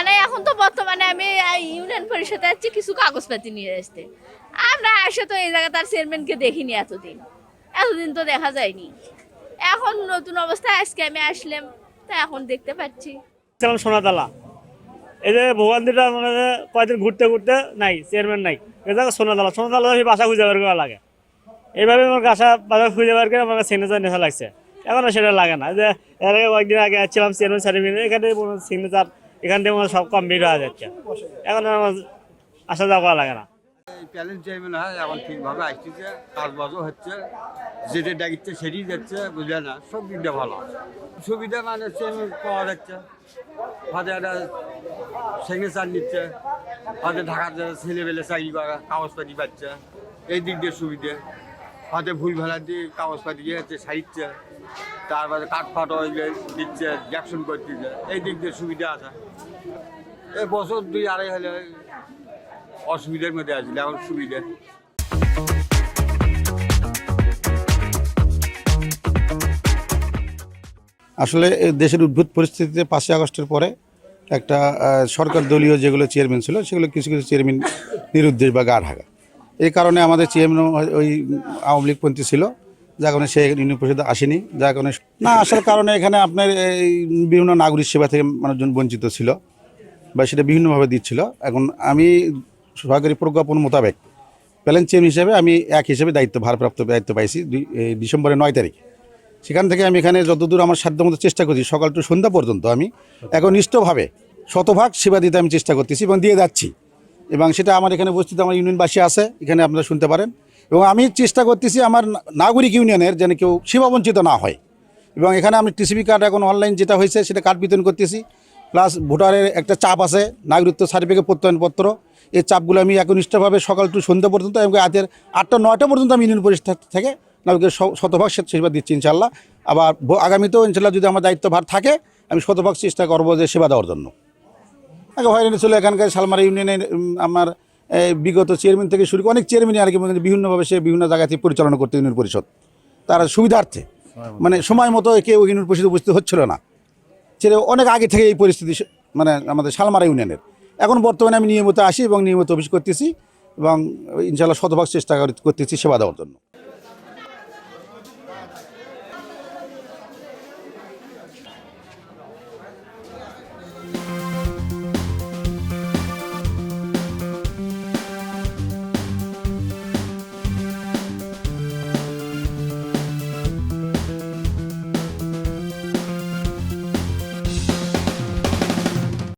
মানে এখন তো বর্তমানে আমি ইউনিয়ন পরিষদে যাচ্ছি কিছু কাগজপাতি নিয়ে আসতে। আমরা এসে তো এই জায়গায় তার চেয়ারম্যানকে দেখিনি এতদিন। এতদিন তো দেখা যায়নি। এখন নতুন অবস্থায় আজকে আমি আসলাম, তা এখন দেখতে পাচ্ছি। ছিলাম সোনাতলা এই যে ভগবানদিটা মানে কয়েকদিন ঘুরতে ঘুরতে নাই, চেয়ারম্যান নাই। এই জায়গা সোনাতলা সোনাতলা সেই বাসা খুঁজে বের করা লাগে। এইভাবে আমার বাসা বাসা খুঁজে বের করে আমার সিগনেচার নেশা লাগছে। এখন সেটা লাগে না। যে এর আগে কয়েকদিন আগে আসছিলাম চেয়ারম্যান সার্টিফিকেট এখানে সিগনেচার এখান থেকে সব কমপ্লিট হয়ে যাচ্ছে। এখন আমার আসা যাওয়া করা লাগে না। প্যালেন্ট চেয়ারম্যান হয়, এখন ঠিকভাবে আসতেছে, কাজবাজও হচ্ছে, যেটা ডাকিচ্ছে সেটাই যাচ্ছে বুঝলে না, সব দিক দিয়ে ভালো সুবিধা মানে পাওয়া যাচ্ছে। হয়তো একটা সিগনেচার নিচ্ছে হয়তো ঢাকাতে ছেলেবেলে চাকরি করা, কাগজপাতি পাচ্ছে, এই দিক দিয়ে সুবিধে। হয়তো ভুল ভালা দিয়ে কাগজপাতি দিয়ে হচ্ছে তারপরে কাঠফাট ওইগুলো দিচ্ছে জ্যাকশন করতেছে এই দিক দিয়ে সুবিধা আছে। এই বছর দুই আড়াই হলে অসুবিধার মধ্যে আছিল এখন সুবিধা। আসলে দেশের উদ্ভূত পরিস্থিতিতে পাঁচই আগস্টের পরে একটা সরকার দলীয় যেগুলো চেয়ারম্যান ছিল, সেগুলো কিছু কিছু চেয়ারম্যান নিরুদ্দেশ বা গা ঢাকা এই কারণে আমাদের চেয়ারম্যান ওই আওয়ামী লীগপন্থী ছিল। যার কারণে সে ইউনিয়ন পরিষদে আসেনি, যার কারণে না, আসার কারণে এখানে আপনার এই বিভিন্ন নাগরিক সেবা থেকে মানুষজন বঞ্চিত ছিল বা সেটা বিভিন্নভাবে দিচ্ছিল। এখন আমি সরকারি প্রজ্ঞাপন মোতাবেক প্যালেন চেয়ারম্যান হিসেবে আমি এক হিসেবে দায়িত্ব, ভারপ্রাপ্ত দায়িত্ব পাইছি ডিসেম্বরের নয় তারিখ। সেখান থেকে আমি এখানে যতদূর আমার সাধ্য মতো চেষ্টা করছি, সকাল টু সন্ধ্যা পর্যন্ত আমি এখন একনিষ্ঠভাবে শতভাগ সেবা দিতে আমি চেষ্টা করতেছি এবং দিয়ে যাচ্ছি। এবং সেটা আমার এখানে উপস্থিত আমার ইউনিয়নবাসী আছে, এখানে আপনারা শুনতে পারেন। এবং আমি চেষ্টা করতেছি আমার নাগরিক ইউনিয়নের যেন কেউ সেবা বঞ্চিত না হয়। এবং এখানে আমি টিসিবি কার্ড এখন অনলাইন যেটা হয়েছে, সেটা কার্ড বিতরণ করতেছি। প্লাস ভোটারের একটা চাপ আছে, নাগরিকত্ব সার্টিফিকেট প্রত্যয়নপত্র। এই চাপগুলো আমি একনিষ্ঠভাবে সকাল টু সন্ধ্যা পর্যন্ত এবং রাতের আটটা, নয়টা পর্যন্ত আমি ইউনিয়ন পরিষদ থেকে নাগরিকের শতভাগ সেবা দিচ্ছি ইনশাল্লাহ আবার আগামীতেও ইনশাল্লাহ যদি আমার দায়িত্বভার থাকে, আমি শতভাগ চেষ্টা করব যে সেবা দেওয়ার জন্য। আগে হয়রানি ছিল এখানকার শালমারা ইউনিয়নের আমার বিগত চেয়ারম্যান থেকে শুরু করে অনেক চেয়ারম্যান আর কি মানে বিভিন্নভাবে সে বিভিন্ন জায়গা থেকে পরিচালনা করতে ইউনিয়ন পরিষদ। তার সুবিধার্থে মানে সময় মতো কেউ ইউনিয়ন পরিষদে উপস্থিত হচ্ছিল না। ছেড়ে অনেক আগে থেকে এই পরিস্থিতি মানে আমাদের শালমারা ইউনিয়নের। এখন বর্তমানে আমি নিয়মিত আসি এবং নিয়মিত অফিস করতেছি এবং ইনশাল্লাহ শতভাগ চেষ্টা করি- করতেছি সেবা দেওয়ার জন্য।